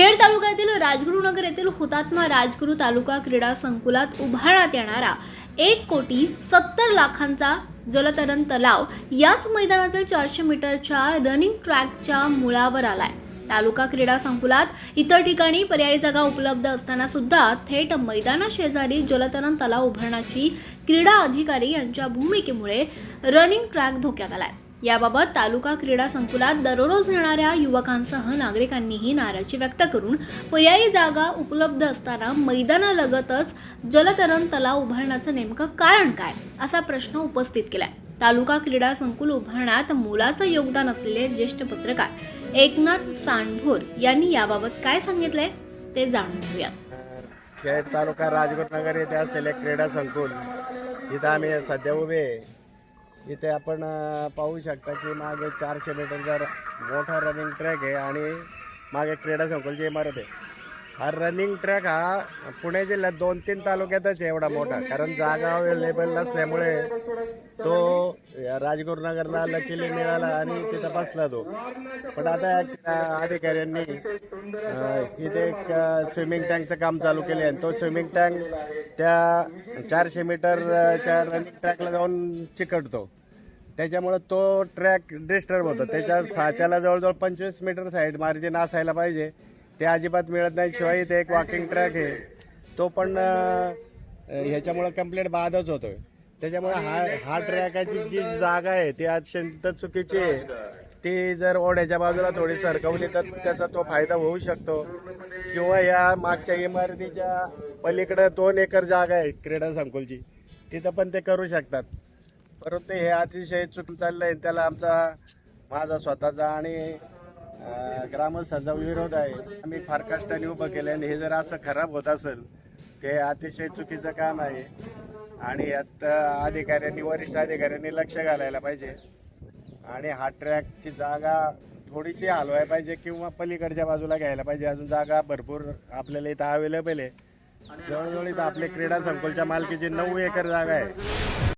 खेड तालुक्यातील राजगुरुनगर येथील हुतात्मा राजगुरू तालुका क्रीडा संकुलात उभारण्यात येणारा एक कोटी सत्तर लाखांचा जलतरण तलाव याच मैदानातील चारशे मीटरच्या रनिंग ट्रॅकच्या मुळावर आलाय. तालुका क्रीडा संकुलात इतर ठिकाणी पर्यायी जागा उपलब्ध असताना सुद्धा थेट मैदानाशेजारी जलतरण तलाव उभारण्याची क्रीडा अधिकारी यांच्या भूमिकेमुळे रनिंग ट्रॅक धोक्यात आलाय. याबाबत तालुका क्रीडा संकुलात दररोज येणाऱ्या युवकांसह नागरिकांनीही नाराजी व्यक्त करून पर्यायी जागा उपलब्ध असताना मैदानालगतच जलतरण तलाव उभारण्याचं नेमकं कारण काय असा प्रश्न उपस्थित केलाय. तालुका क्रीडा संकुल उभारण्यात मोलाचं योगदान असलेले ज्येष्ठ पत्रकार एकनाथ सांडभोर यांनी याबाबत काय सांगितलंय ते जाणून घेऊया खेड तालुका राजगुरुनगर येथे असलेले क्रीडा संकुल इथं आम्ही सध्या उभे इथे आपण पाहू शकता की मागे चारशे मीटरचा र- मोठा रनिंग ट्रॅक आहे आणि मागे क्रीडा संकुलची इमारत आहे. हा रनिंग ट्रॅक हा पुणे जिल्ह्यात दोन तीन तालुक्यातच एवढा मोठा. कारण जागा अवेलेबल नसल्यामुळे तो राजगुरुनगरला लकीली मिळाला आणि तिथं बसला तो. पण आता अधिकाऱ्यांनी इथे एक स्विमिंग टँकचं काम चालू केले आणि तो स्विमिंग टँक त्या चारशे मीटरच्या रनिंग ट्रॅकला जाऊन चिकटतो. त्याच्यामुळे तो ट्रॅक डिस्टर्ब होतो. त्याच्या सा त्याला जवळजवळ पंचवीस मीटर साईड मार्जिन असायला पाहिजे. ते अजिबात मिळत नाही. शिवाय इथे एक वॉकिंग ट्रॅक आहे. तो पण ह्याच्यामुळं कंप्लेंट कंप्लीट बाधच होतोय. त्याच्यामुळे हा हा ट्रॅकाची जी जागा आहे ती अत्यंत चुकीची आहे. ती जर ओढ्याच्या बाजूला थोडी सरकवली तर त्याचा तो फायदा होऊ शकतो. किंवा या मागच्या इमारतीच्या पलीकडे दोन एकर जागा आहे क्रीडा संकुलची. तिथं पण ते करू शकतात. परंतु हे अतिशय चुकून चाललंय. त्याला आमचा माझा स्वतःचा आणि ग्रामस्थांचा विरोध आहे. आम्ही फार कष्टाने उभं केलं आणि हे जर असं खराब होत असेल ते अतिशय चुकीचं काम आहे. आणि यात अधिकाऱ्यांनी वरिष्ठ अधिकाऱ्यांनी लक्ष घालायला पाहिजे. आणि हा ट्रॅकची जागा थोडीशी हलवायला पाहिजे किंवा पलीकडच्या बाजूला घ्यायला पाहिजे. अजून जागा भरपूर आपल्याला इथं अवेलेबल आहे. जवळजवळ इथं आपले क्रीडा संकुलच्या मालकीची नऊ एकर जागा आहे.